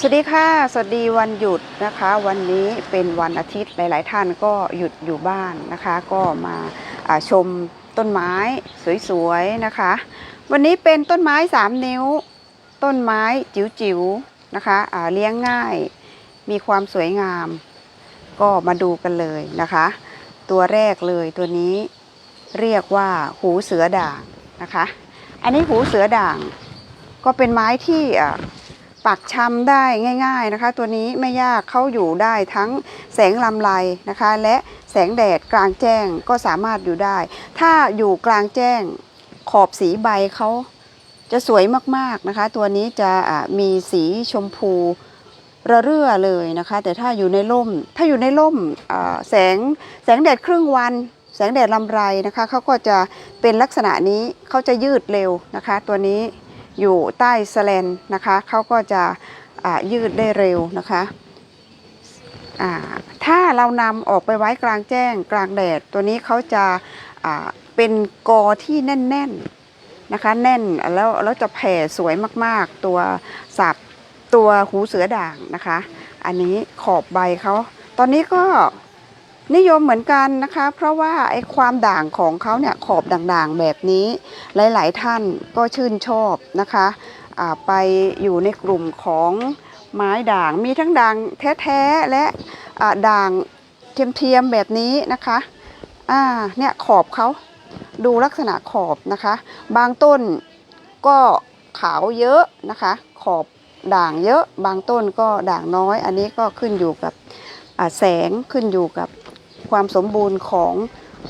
สวัสดีค่ะ สวัสดีวันหยุดนะคะ วันนี้เป็นวันอาทิตย์หลาย ๆ ท่านก็หยุดอยู่บ้านนะคะ ก็มาาชมต้นไม้สวย ๆ นะคะ วันนี้เป็นต้นไม้ 3 นิ้ว ต้นไม้จิ๋ว ๆ นะคะอ่าเลี้ยงง่ายมีความสวยงาม ก็มาดูกันเลยนะคะ ตัวแรกเลยตัวนี้เรียกว่าหูเสือด่างนะคะ อันนี้หูเสือด่างก็เป็นไม้ที่ ปักชำได้ง่าย ๆนะคะ ตัวนี้ไม่ยากเข้าอยู่ได้ทั้งแสงลำไรนะคะ และแสงแดดกลางแจ้งก็สามารถอยู่ได้ ถ้าอยู่กลางแจ้งขอบสีใบเขาจะสวยมากๆนะคะ ตัวนี้จะอ่ามีสีชมพูระเรื่อเลยนะคะ แต่ถ้าอยู่ในร่ม ถ้าอยู่ในร่มแสงแสงแดดครึ่งวัน แสงแดดลำไรนะคะเขาก็จะเป็นลักษณะนี้เขาจะยืดเร็วนะคะ ตัวนี้ อยู่ใต้สแลนนะคะเขาก็จะยืดได้เร็วนะคะถ้าเรานำออกไปไว้กลางแจ้งกลางแดด ตัวนี้เขาจะเป็นกอที่แน่นๆนะคะ แน่นแล้วแล้วจะแผ่สวยมากๆ ตัวสับตัวหูเสือด่างนะคะ อันนี้ขอบใบเขาตอนนี้ก็ นิยมเหมือนกันนะคะ เพราะว่าไอ้ความด่างของเขาเนี่ยขอบด่างๆแบบนี้ หลายๆท่านก็ชื่นชอบนะคะไปอยู่ในกลุ่มของไม้ด่างมีทั้งด่างแท้ๆและด่างเทียมๆแบบนี้นะคะอ่าเนี่ยขอบเขาดูลักษณะขอบนะคะ บางต้นก็ขาวเยอะนะคะ ขอบด่างเยอะ บางต้นก็ด่างน้อย อันนี้ก็ขึ้นอยู่กับแสงขึ้นอยู่กับ ความสมบูรณ์ของ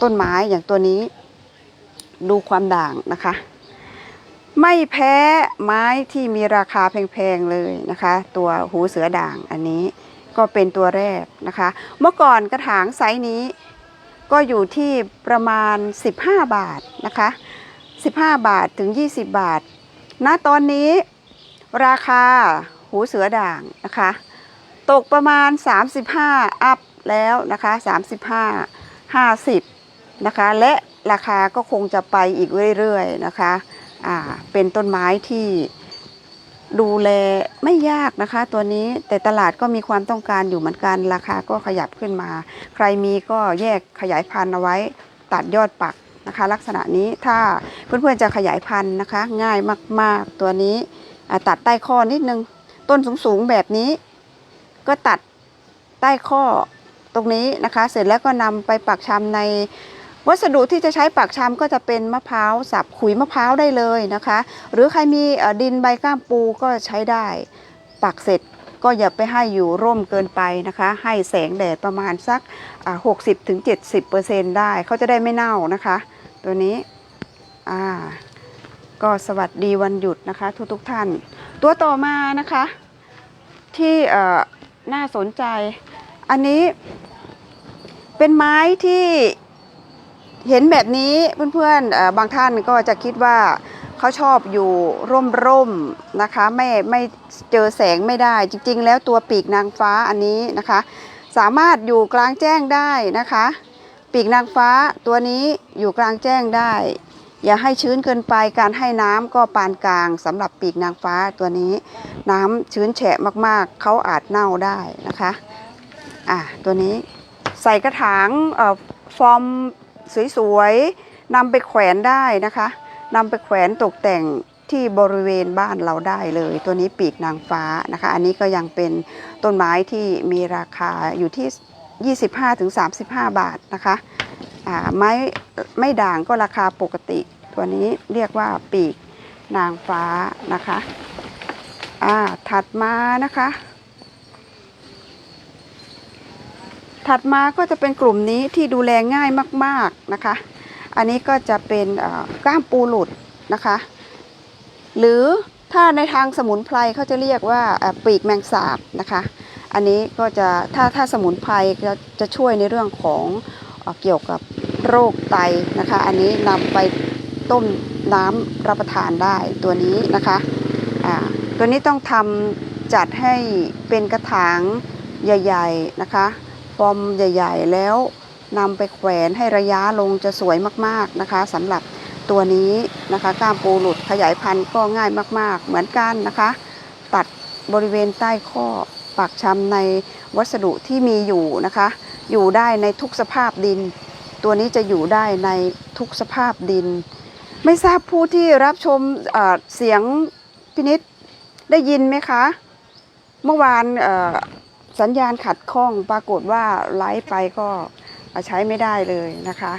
ต้นไม้อย่างตัวนี้ ดูความด่างนะคะ ไม่แพ้ไม้ที่มีราคาแพงๆเลยนะคะ ตัวหูเสือด่างอันนี้ก็เป็นตัวแรกนะคะ เมื่อก่อนกระถางไซส์นี้ก็อยู่ที่ประมาณ 15 บาทนะคะ 15 บาทถึง 20 บาท ณ ตอนนี้ราคาหูเสือด่างนะคะ ตกประมาณ 35 อัพ แล้วนะคะ35 50นะคะ และราคาก็คงจะไปอีกเรื่อยๆนะคะอ่าเป็นต้นไม้ที่ดูแลไม่ยากนะคะ ตัวนี้แต่ตลาดก็มีความต้องการอยู่เหมือนกัน ราคาก็ขยับขึ้นมา ใครมีก็แยกขยายพันธุ์เอาไว้ตัดยอดปักนะคะ ลักษณะนี้ถ้าเพื่อนๆจะขยายพันธุ์นะคะ ง่ายมากๆ ตัวนี้ตัดใต้ข้อนิดนึง ต้นสูงๆแบบนี้ ก็ตัดใต้ข้อ ตรงนี้นะคะ เสร็จแล้วก็นำไปปักชำใน วัสดุที่จะใช้ปักชำก็จะเป็นมะพร้าวสับขุยมะพร้าวได้เลยนะคะ หรือใครมีดินใบก้ามปูก็ใช้ได้ ปักเสร็จก็อย่าไปให้อยู่ร่มเกินไปนะคะ ให้แสงแดดประมาณสักหกสิบถึงเจ็ดสิบเปอร์เซ็นได้เขาจะได้ไม่เน่านะคะ ตัวนี้อ่าก็สวัสดีวันหยุดนะคะทุกทุกท่าน ตัวต่อมานะคะ ที่น่าสนใจ อันนี้เป็นไม้ที่เห็นแบบนี้เพื่อนๆบางท่านก็จะคิดว่าเขาชอบอยู่ร่มๆนะคะไม่ไม่เจอแสงไม่ได้จริง ๆ แล้วตัวปีกนางฟ้าอันนี้นะคะ สามารถอยู่กลางแจ้งได้นะคะ ปีกนางฟ้าตัวนี้อยู่กลางแจ้งได้ อย่าให้ชื้นเกินไปการให้น้ำก็ปานกลางสำหรับปีกนางฟ้าตัวนี้ น้ำชื้นแฉะมากๆเขาอาจเน่าได้นะคะ อะตัวนี้ใส่กระถางฟอร์มสวยๆนำไปแขวนได้นะคะนำไปแขวนตกแต่งที่บริเวณบ้านเราได้เลย ตัวนี้ปีกนางฟ้านะคะ อันนี้ก็ยังเป็นต้นไม้ที่มีราคาอยู่ที่ 25-35 บาทนะคะอ่าไม้ไม่ด่างก็ราคาปกติ ตัวนี้เรียกว่าปีกนางฟ้านะคะอ่าถัดมานะคะ ถัดมาก็จะเป็นกลุ่มนี้ที่ดูแลง่ายมาก ๆนะคะ อันนี้ก็จะเป็นก้ามปูหลุดนะคะ หรือถ้าในทางสมุนไพรเขาจะเรียกว่าปีกแมงสาบนะคะ อันนี้ก็จะถ้าถ้าสมุนไพรจะจะช่วยในเรื่องของเอเกี่ยวกับโรคไตนะคะ อันนี้นำไปต้มน้ำรับประทานได้ตัวนี้นะคะตัวนี้ต้องทำจัดให้เป็นกระถางใหญ่ ๆนะคะ ฟอร์มใหญ่ๆ แล้วนำไปแขวนให้ระยะลงจะสวยมากๆนะคะสำหรับตัวนี้นะคะก้ามปูหลุดขยายพันธุ์ก็ง่ายมากๆ เหมือนกันนะคะ ตัดบริเวณใต้ข้อปักชำในวัสดุที่มีอยู่นะคะ อยู่ได้ในทุกสภาพดิน ตัวนี้จะอยู่ได้ในทุกสภาพดิน ไม่ทราบผู้ที่รับชมเเสียงพินิษได้ยินไหมคะ เมื่อวาน สัญญาณขัดข้องปรากฏว่าไลฟ์ไปก็ใช้ไม่ได้เลยนะคะ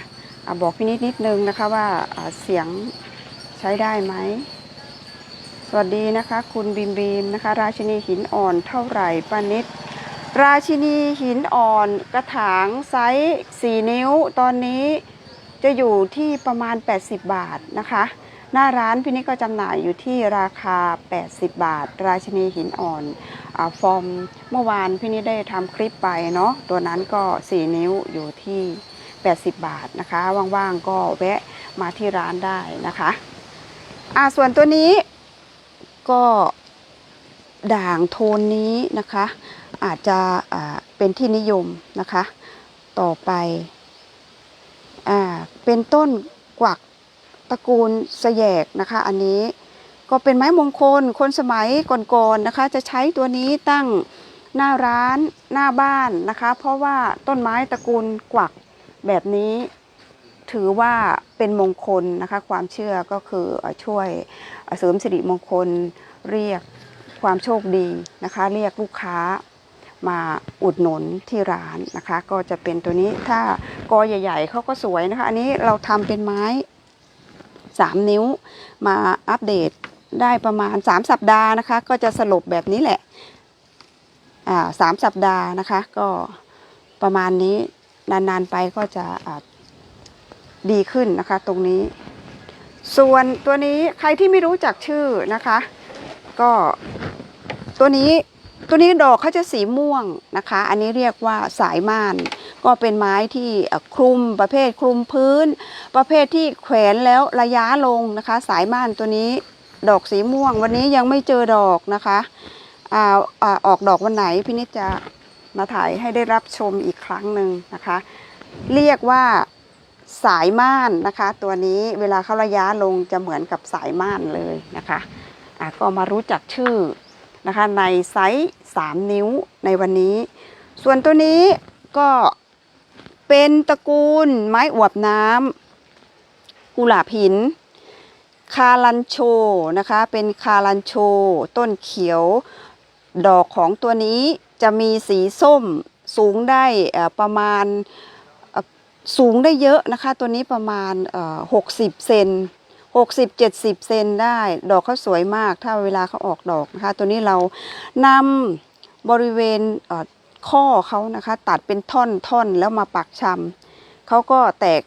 อบอกพินิษนิดนึงนะคะว่าเสียงใช้ได้ไหม สวัสดีนะคะ คุณบีมบีมนะคะ ราชินีหินอ่อนเท่าไหร่ป้านิด ราชินีหินอ่อนกระถางไซส์4นิ้ว ตอนนี้จะอยู่ที่ประมาณ 80 บาทนะคะ หน้าร้านพี่นิดก็จำหน่ายอยู่ที่ราคา 80 บาท ราชินีหินอ่อนอฟอร์มเมื่อวานพี่นิดได้ทำคลิปไปเนาะตัวนั้นก็ 4 นิ้วอยู่ที่ 80 บาทนะคะ ว่างๆก็แวะมาที่ร้านได้นะคะอ่าส่วนตัวนี้ก็ด่างโทนนี้นะคะ อาจจะอ่าเป็นที่นิยมนะคะ ต่อไปอ่าเป็นต้นกวัก ตระกูลสแยกนะคะ อันนี้ก็เป็นไม้มงคลคนสมัยก่อนๆนะคะ จะใช้ตัวนี้ตั้งหน้าร้านหน้าบ้านนะคะ เพราะว่าต้นไม้ตระกูลกวักแบบนี้ ถือว่าเป็นมงคลนะคะ ความเชื่อก็คือช่วยเสริมสิริมงคลเรียกความโชคดีนะคะ เรียกลูกค้ามาอุดหนุนที่ร้านนะคะ ก็จะเป็นตัวนี้ถ้ากอใหญ่ ๆเขาก็สวยนะคะ อันนี้เราทำเป็นไม้ 3 นิ้ว มาอัปเดตได้ประมาณ 3 สัปดาห์นะคะ ก็จะสลบแบบนี้แหละอ่าสามสัปดาห์นะคะ ก็ประมาณนี้นานๆไปก็จะดีขึ้นนะคะ ตรงนี้ ส่วนตัวนี้ใครที่ไม่รู้จักชื่อนะคะ ก็ตัวนี้ ตัวนี้ดอกเขาจะสีม่วงนะคะ อันนี้เรียกว่าสายม่าน ก็เป็นไม้ที่คลุมประเภทคลุมพื้น ประเภทที่แขวนแล้วระยะลงนะคะ สายม่านตัวนี้ดอกสีม่วง วันนี้ยังไม่เจอดอกนะคะอ่าอ่าออกดอกวันไหนพี่นิดจะมาถ่ายให้ได้รับชมอีกครั้งหนึ่งนะคะ เรียกว่าสายม่านนะคะ ตัวนี้เวลาเขาระยะลงจะเหมือนกับสายม่านเลยนะคะอะก็มารู้จักชื่อ นะคะในไซส์ 3 นิ้วในวันนี้ ส่วนตัวนี้ก็เป็นตระกูลไม้อวบน้ำกุหลาบหิน คาลันโชนะคะเป็นคาลันโช ต้นเขียว ดอกของตัวนี้จะมีสีส้มสูงได้ประมาณสูงได้เยอะนะคะ ตัวนี้ประมาณหกสิบเซน หกสิบเจ็ดสิบเซนได้ ดอกเขาสวยมาก ถ้าเวลาเขาออกดอกนะคะ ตัวนี้เรานำบริเวณเข้อเขานะคะ ตัดเป็นท่อนท่อนแล้วมาปักชำเขาก็แตก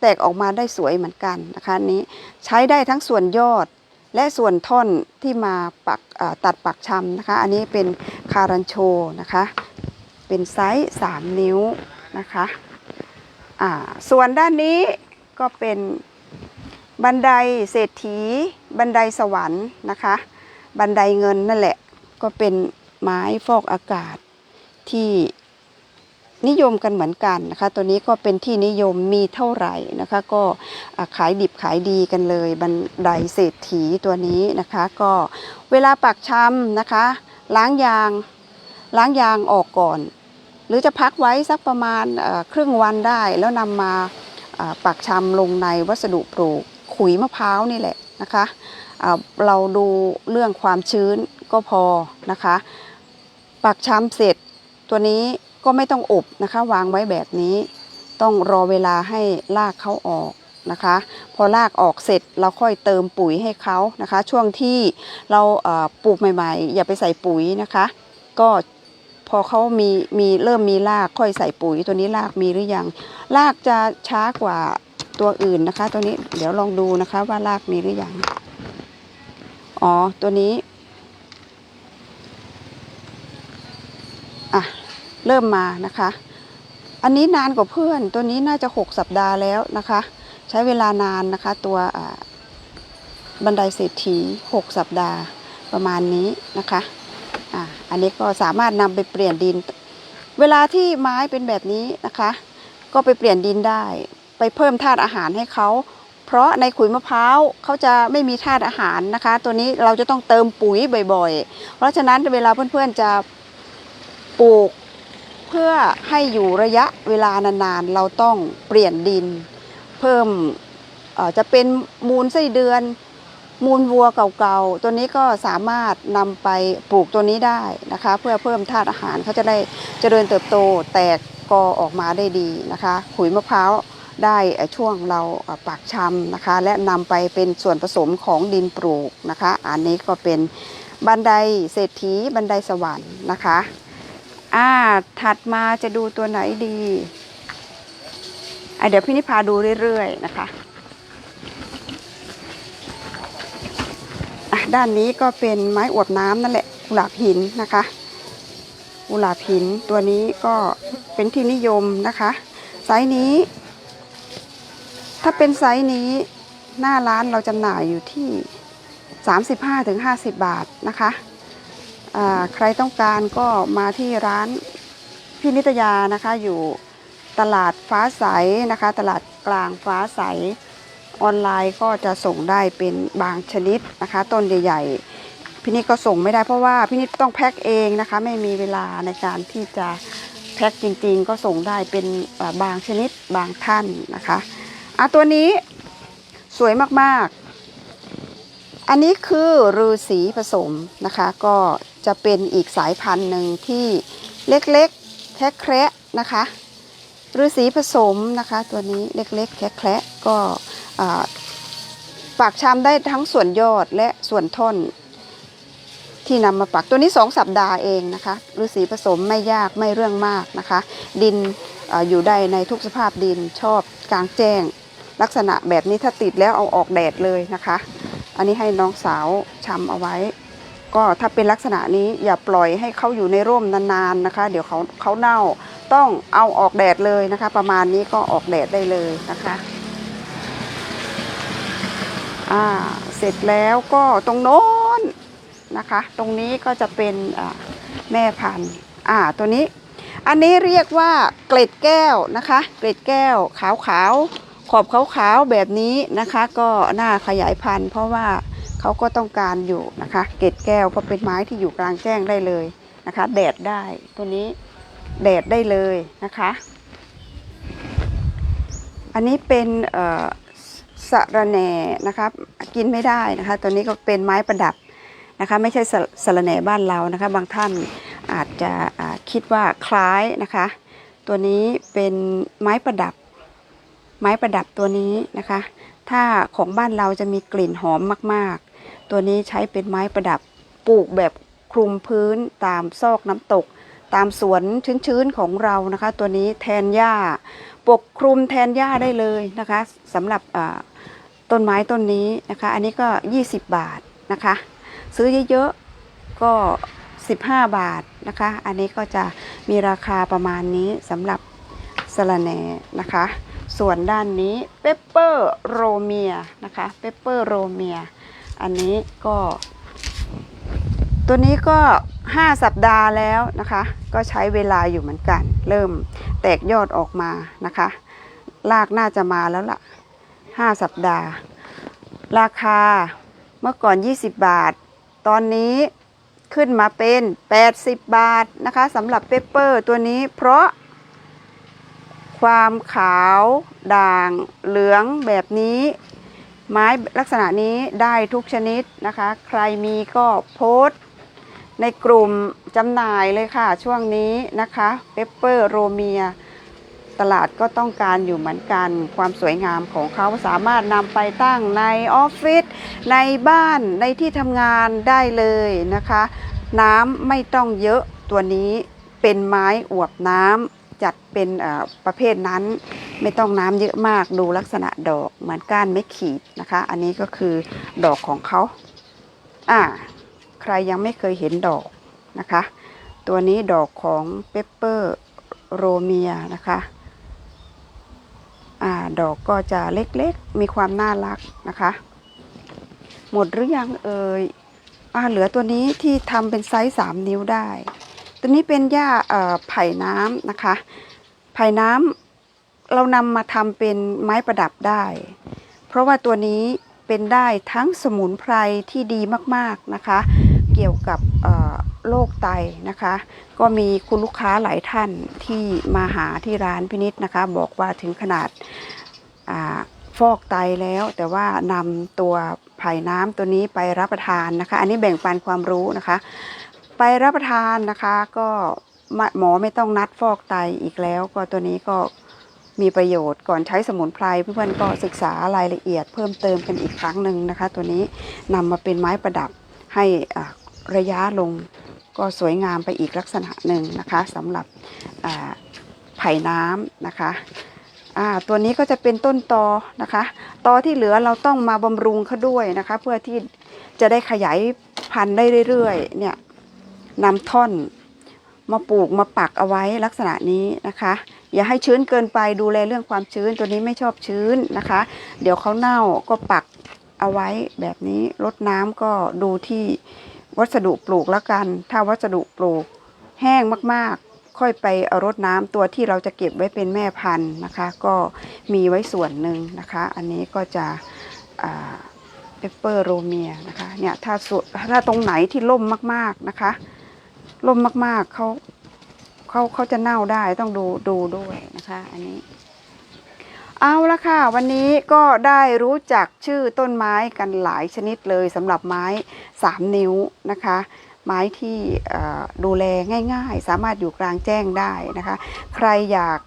แตกออกมาได้สวยเหมือนกันนะคะนี้ใช้ได้ทั้งส่วนยอดและส่วนท่อนที่มาปักตัดปักชำนะคะ อันนี้เป็นคารันโชนะคะ เป็นไซส์ 3 นิ้วนะคะอ่าส่วนด้านนี้ก็เป็น บันไดเศรษฐี บันไดสวรรค์นะคะ บันไดเงินนั่นแหละ ก็เป็นไม้ฟอกอากาศที่นิยมกันเหมือนกันนะคะ ตัวนี้ก็เป็นที่นิยมมีเท่าไหร่นะคะ ก็ขายดิบขายดีกันเลย บันไดเศรษฐีตัวนี้นะคะ ก็เวลาปักชำนะคะ ล้างยางล้างยางออกก่อน หรือจะพักไว้สักประมาณครึ่งวันได้ แล้วนำมาปักชำลงในวัสดุปลูก ขุยมะพร้าวนี่แหละนะคะเราดูเรื่องความชื้นก็พอนะคะปักชำเสร็จตัวนี้ก็ไม่ต้องอบนะคะวางไว้แบบนี้ ต้องรอเวลาให้รากเขาออกนะคะ พอรากออกเสร็จเราค่อยเติมปุ๋ยให้เขานะคะ ช่วงที่เราเปลูกใหม่ๆ อย่าไปใส่ปุ๋ยนะคะ ก็พอเขามีมีเริ่มมีรากค่อยใส่ปุ๋ยตัวนี้รากมีหรือยังรากจะช้ากว่า ตัวอื่นนะคะ ตัวนี้เดี๋ยวลองดูนะคะ ว่ารากมีหรือยังอ๋อตัวนี้อะเริ่มมานะคะ อันนี้นานกว่าเพื่อน ตัวนี้น่าจะ 6 สัปดาห์แล้วนะคะ ใช้เวลานานนะคะ ตัวบันไดเศรษฐี 6 สัปดาห์ประมาณนี้นะคะอะอันนี้ก็สามารถนำไปเปลี่ยนดิน เวลาที่ไม้เป็นแบบนี้นะคะ ก็ไปเปลี่ยนดินได้ ไปเพิ่มธาตุอาหารให้เขาเพราะในขุยมะพร้าวเขาจะไม่มีธาตุอาหารนะคะ ตัวนี้เราจะต้องเติมปุ๋ยบ่อยๆ เพราะฉะนั้นเวลาเพื่อนๆจะปลูกเพื่อให้อยู่ระยะเวลานานๆ เราต้องเปลี่ยนดิน เพิ่มจะเป็นมูลไส้เดือน มูลวัวเก่าๆ ตัวนี้ก็สามารถนำไปปลูกตัวนี้ได้นะคะ เพื่อเพิ่มธาตุอาหารเขาจะได้เจริญเติบโตแตกกอออกมาได้ดีนะคะ ขุยมะพร้าว ได้ช่วงเราปากชำนะคะ และนำไปเป็นส่วนผสมของดินปลูกนะคะ อันนี้ก็เป็นบันไดเศรษฐีบันไดสวรรค์นะคะอ่าถัดมาจะดูตัวไหนดีเดี๋ยวพี่นิพาดูเรื่อยๆนะคะอะด้านนี้ก็เป็นไม้อวบน้ำนั่นแหละกุหลาบหินนะคะกุหลาบหินตัวนี้ก็เป็นที่นิยมนะคะไซส์นี้ ถ้าเป็นไซส์นี้หน้าร้านเราจำหน่ายอยู่ที่ 35-50 บาทนะคะใครต้องการก็มาที่ร้านพี่นิตยานะคะอยู่ตลาดฟ้าใสนะคะ ตลาดกลางฟ้าใสออนไลน์ก็จะส่งได้เป็นบางชนิดนะคะต้นใหญ่ๆพี่นิดก็ส่งไม่ได้เพราะว่าพี่นิดต้องแพ็คเองนะคะ ไม่มีเวลาในการที่จะแพ็คจริงๆ ก็ส่งได้เป็นบางชนิดบางท่านนะคะ อะตัวนี้สวยมากๆ อันนี้คือฤาษีผสมนะคะ ก็จะเป็นอีกสายพันธุ์หนึ่งที่เล็กๆ แค่แคระนะคะฤาษีผสมนะคะ ตัวนี้เล็กๆ แค่แคระก็ปากชามได้ทั้งส่วนยอดและส่วนท่อนที่นำมาปักตัวนี้ 2 สัปดาห์เองนะคะฤาษีผสมไม่ยากไม่เรื่องมากนะคะ ดินออยู่ได้ในทุกสภาพดินชอบกลางแจ้ง ลักษณะแบบนี้ถ้าติดแล้วเอาออกแดดเลยนะคะ อันนี้ให้น้องสาวชำเอาไว้ ก็ถ้าเป็นลักษณะนี้อย่าปล่อยให้เขาอยู่ในร่มนานๆนะคะ เดี๋ยวเขาเขาเน่าต้องเอาออกแดดเลยนะคะ ประมาณนี้ก็ออกแดดได้เลยนะคะอ่าเสร็จแล้วก็ตรงโน้นนะคะ ตรงนี้ก็จะเป็นแม่พันธุ์อ่าตัวนี้ อันนี้เรียกว่าเกล็ดแก้วนะคะ เกล็ดแก้วขาวๆ ขอบขาวๆแบบนี้นะคะ ก็น่าขยายพันธุ์ เพราะว่าเขาก็ต้องการอยู่นะคะ เกล็ดแก้วก็เป็นไม้ที่อยู่กลางแจ้งได้เลยนะคะ แดดได้ตัวนี้แดดได้เลยนะคะ อันนี้เป็นสะระแหน่นะคะกินไม่ได้นะคะ ตัวนี้ก็เป็นไม้ประดับนะคะ ไม่ใช่สะสะระแหน่บ้านเรานะคะ บางท่านอาจจะคิดว่าคล้ายนะคะ ตัวนี้เป็นไม้ประดับ ไม้ประดับตัวนี้นะคะ ถ้าของบ้านเราจะมีกลิ่นหอมมากๆ ตัวนี้ใช้เป็นไม้ประดับปลูกแบบคลุมพื้นตามซอกน้ำตก ตามสวนชื้นๆของเรานะคะ ตัวนี้แทนหญ้า ปกคลุมแทนหญ้าได้เลยนะคะสำหรับต้นไม้ต้นนี้นะคะ อันนี้ก็ 20 บาทนะคะ ซื้อเยอะๆก็ 15 บาทนะคะ อันนี้ก็จะมีราคาประมาณนี้สำหรับสะระแหนนะคะ ส่วนด้านนี้เปปเปอร์โรเมียนะคะเปปเปอร์โรเมียอันนี้ก็ ตัวนี้ก็ 5 สัปดาห์แล้วนะคะ ก็ใช้เวลาอยู่เหมือนกัน เริ่มแตกยอดออกมานะคะรากน่าจะมาแล้วล่ะ 5 สัปดาห์ ราคาเมื่อก่อน 20 บาท ตอนนี้ขึ้นมาเป็น 80 บาทนะคะสำหรับเปปเปอร์ตัวนี้เพราะ ความขาวด่างเหลืองแบบนี้ ไม้ลักษณะนี้ได้ทุกชนิดนะคะ ใครมีก็โพสต์ในกลุ่มจำหน่ายเลยค่ะช่วงนี้นะคะเปปเปอร์โรเมีย ตลาดก็ต้องการอยู่เหมือนกัน ความสวยงามของเขาสามารถนำไปตั้งในออฟฟิศในบ้านในที่ทำงานได้เลยนะคะ น้ำไม่ต้องเยอะตัวนี้เป็นไม้อวบน้ำ จัดเป็นประเภทนั้น ไม่ต้องน้ำเยอะมากดูลักษณะดอกเหมือนก้านไม่ขีดนะคะ อันนี้ก็คือดอกของเขาอ่าใครยังไม่เคยเห็นดอกนะคะ ตัวนี้ดอกของเปปเปอร์โรเมียนะคะอ่าดอกก็จะเล็กๆ มีความน่ารักนะคะ หมดหรือยังเอ่ยอ่าเหลือตัวนี้ที่ทำเป็นไซส์ 3 นิ้วได้ ตัวนี้เป็นหญ้าไผ่น้ำนะคะ ไผ่น้ำเรานำมาทำเป็นไม้ประดับได้ เพราะว่าตัวนี้เป็นได้ทั้งสมุนไพรที่ดีมากๆนะคะ เกี่ยวกับโรคไตนะคะ ก็มีคุณลูกค้าหลายท่านที่มาหาที่ร้านพินิษนะคะ บอกว่าถึงขนาดฟอกไตแล้ว แต่ว่านำตัวไผ่น้ำตัวนี้ไปรับประทานนะคะ อันนี้แบ่งปันความรู้นะคะ ไปรับประทานนะคะก็หมอไม่ต้องนัดฟอกไตอีกแล้ว ก็ตัวนี้ก็มีประโยชน์ก่อนใช้สมุนไพรเพื่อนๆก็ศึกษารายละเอียดเพิ่มเติมกันอีกครั้งหนึ่งนะคะ ตัวนี้นำมาเป็นไม้ประดับให้ระยะลงก็สวยงามไปอีกลักษณะหนึ่งนะคะสำหรับไผ่น้ำนะคะตัวนี้ก็จะเป็นต้นตอนะคะตอที่เหลือเราต้องมาบำรุงเขาด้วยนะคะ เพื่อที่จะได้ขยายพันธุ์ได้เรื่อยๆเนี่ย นำท่อนมาปลูกมาปักเอาไว้ลักษณะนี้นะคะ อย่าให้ชื้นเกินไปดูแลเรื่องความชื้นตัวนี้ไม่ชอบชื้นนะคะ เดี๋ยวเขาเน่าก็ปักเอาไว้แบบนี้รดน้ำก็ดูที่วัสดุปลูกแล้วกัน ถ้าวัสดุปลูกแห้งมากๆ ค่อยไปเอารดน้ำตัวที่เราจะเก็บไว้เป็นแม่พันธุ์นะคะ ก็มีไว้ส่วนหนึ่งนะคะ อันนี้ก็จะเปเปอร์โรเมียนะคะเนี่ยถ้าถ้าตรงไหนที่ล่มมากๆนะคะ ล่มมาก ๆเขาเขาเขาจะเน่าได้ต้องดูดูด้วยนะคะ อันนี้ เอาละค่ะ วันนี้ก็ได้รู้จักชื่อต้นไม้กันหลายชนิดเลยสำหรับไม้สามนิ้วนะคะ ไม้ที่ดูแลง่าย ๆ สามารถอยู่กลางแจ้งได้นะคะ ใครอยาก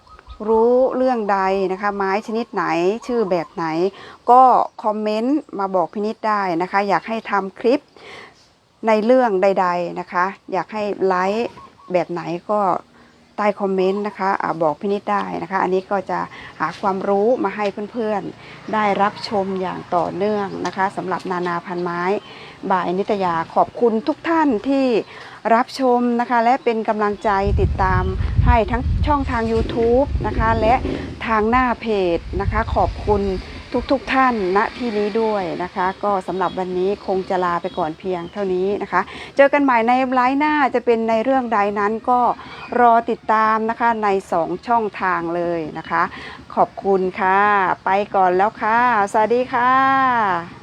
รู้เรื่องใดนะคะ ไม้ชนิดไหนชื่อแบบไหน ก็คอมเมนต์มาบอกพินิษได้นะคะ อยากให้ทำคลิป ในเรื่องใด ๆนะคะ อยากให้ไลฟ์แบบไหนก็ใต้คอมเมนต์นะคะอาบอกพินิจได้นะคะ อันนี้ก็จะหาความรู้มาให้เพื่อนๆ ได้รับชมอย่างต่อเนื่องนะคะสำหรับนานาพันไม้บายนิตยาขอบคุณทุกท่านที่รับชมนะคะ และเป็นกำลังใจติดตามให้ทั้งช่องทาง YouTube นะคะ และทางหน้าเพจนะคะ ขอบคุณ ทุกๆทท่านณที่นี้ด้วยนะคะ ก็สำหรับวันนี้คงจะลาไปก่อนเพียงเท่านี้นะคะ เจอกันใหม่ในไลฟ์หน้าจะเป็นในเรื่องใดนั้นก็รอติดตามนะคะใน 2 ช่องทางเลยนะคะ ขอบคุณค่ะ ไปก่อนแล้วค่ะ สวัสดีค่ะ